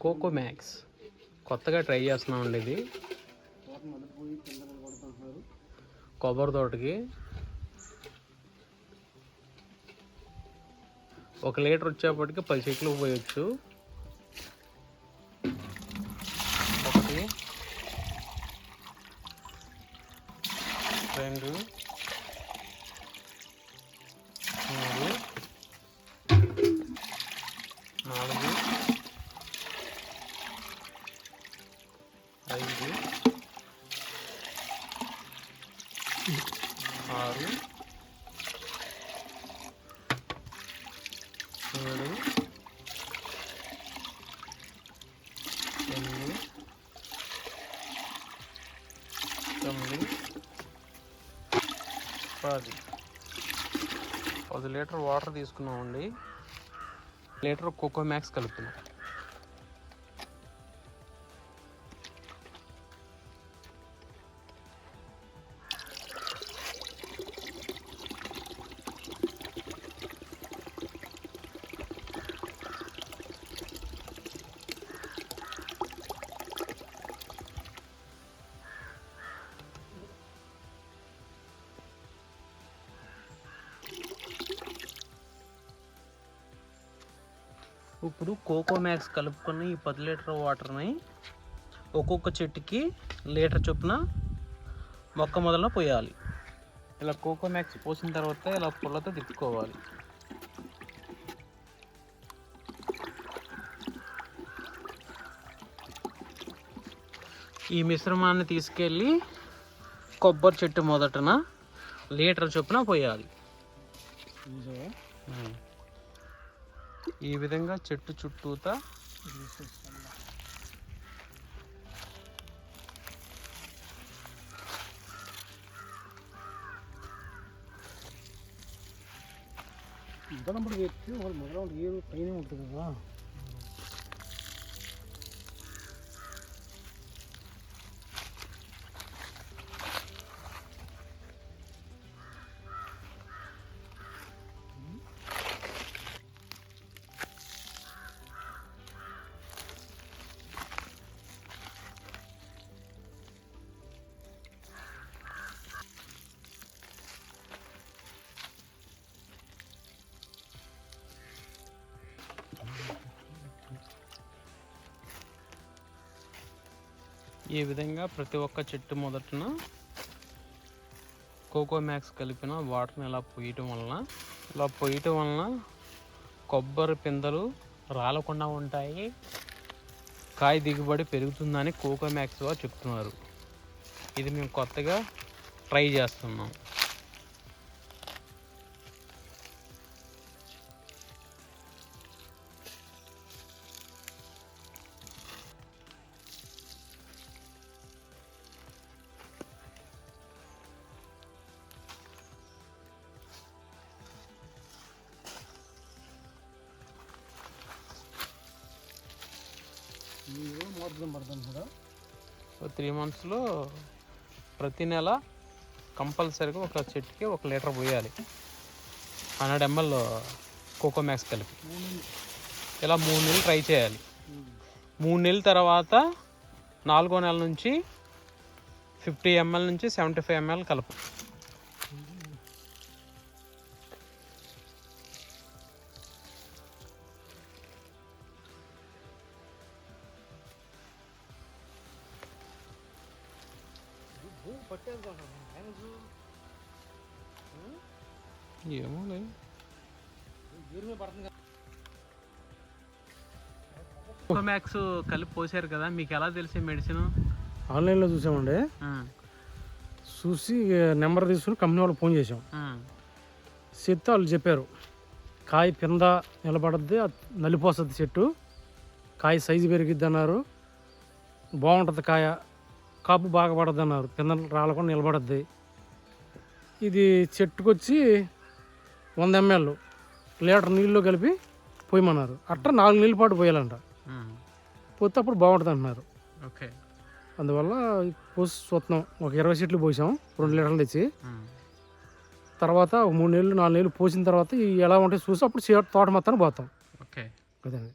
Cocoa max. కొత్తగా try చేస్తున్నాం అండి ఇది. కొబ్బరి తోటకి. ఒక లీటర్ వచ్చేప్పటికి పది చెట్లు పోయొచ్చు. ఒకటి. రెండు. ఆరు. ఏడు. ఎనిమిది. తొమ్మిది. పది. పది లీటర్ వాటర్ తీసుకున్నామండి. లీటర్ కోకో మ్యాక్స్ కలుపుతున్నాం. ఇప్పుడు కోకో మ్యాక్స్ కలుపుకొని ఈ పది లీటర్ వాటర్ని ఒక్కొక్క చెట్టుకి లీటర్ చొప్పున మొక్క మొదల పోయాలి. ఇలా కోకో మ్యాక్స్ పోసిన తర్వాత ఇలా పుల్లతో తిప్పుకోవాలి. ఈ మిశ్రమాన్ని తీసుకెళ్ళి కొబ్బరి చెట్టు మొదటన లీటర్ చొప్పున పోయాలి. ఈ విధంగా చెట్టు చుట్టూతా మొదలప్పుడు వ్యక్తి వాళ్ళు మొదలప్పుడు ఏరు పైన ఉంటుంది కదా. ఈ విధంగా ప్రతి ఒక్క చెట్టు మొదటన కోకో మ్యాక్స్ కలిపిన వాటర్ని ఇలా పొయ్యటం వలన ఇలా పొయ్యటం వలన కొబ్బరి పిందెలు రాలకుండా ఉంటాయి. కాయ దిగుబడి పెరుగుతుందని కోకో మ్యాక్స్ వారు చెప్తున్నారు. ఇది మేము కొత్తగా ట్రై చేస్తున్నాం. త్రీ మంత్స్లో ప్రతి నెల కంపల్సరీగా ఒక చెట్టుకి ఒక లీటర్ పోయాలి. హండ్రెడ్ ఎంఎల్ కోకో మ్యాక్స్ కలిపి ఇలా మూడు నెలలు ట్రై చేయాలి. మూడు నెలల తర్వాత నాలుగో నెల నుంచి ఫిఫ్టీ ఎంఎల్ నుంచి సెవెంటీ ఫైవ్ ఎంఎల్ పట్టేది ఏమో లేదు పడుతుంది మ్యాక్స్ కలిపి పోసారు కదా మీకు ఎలా తెలిసే మెడిసిన్ ఆన్లైన్లో చూసామండి. చూసి నెంబర్ తీసుకుని కంపెనీ వాళ్ళకి ఫోన్ చేసాం చెప్తే వాళ్ళు చెప్పారు కాయ కింద నిలబడద్ది నలిపోస్తుంది చెట్టు. కాయ సైజు పెరిగిద్ది అన్నారు బాగుంటుంది కాయ కాపు బాగా పడద్ది అన్నారు కింద రాలకుండా నిలబడద్ది. ఇది చెట్టుకొచ్చి వంద ఎంఎల్ లీటర్ నీళ్ళు కలిపి పోయమన్నారు. అట్ట నాలుగు నీళ్ళ పాటు పోయాలంట. పోతే అప్పుడు బాగుంటుంది అంటున్నారు. ఓకే. అందువల్ల పోసి చూస్తున్నాం. ఒక ఇరవై సీట్లు పోసాం. రెండు లీటర్లు తెచ్చి. తర్వాత మూడు నెలలు నాలుగు నెలలు పోసిన తర్వాత ఎలా ఉంటాయి చూసి అప్పుడు తోట మొత్తాన్ని పోతాం. ఓకే. అదండి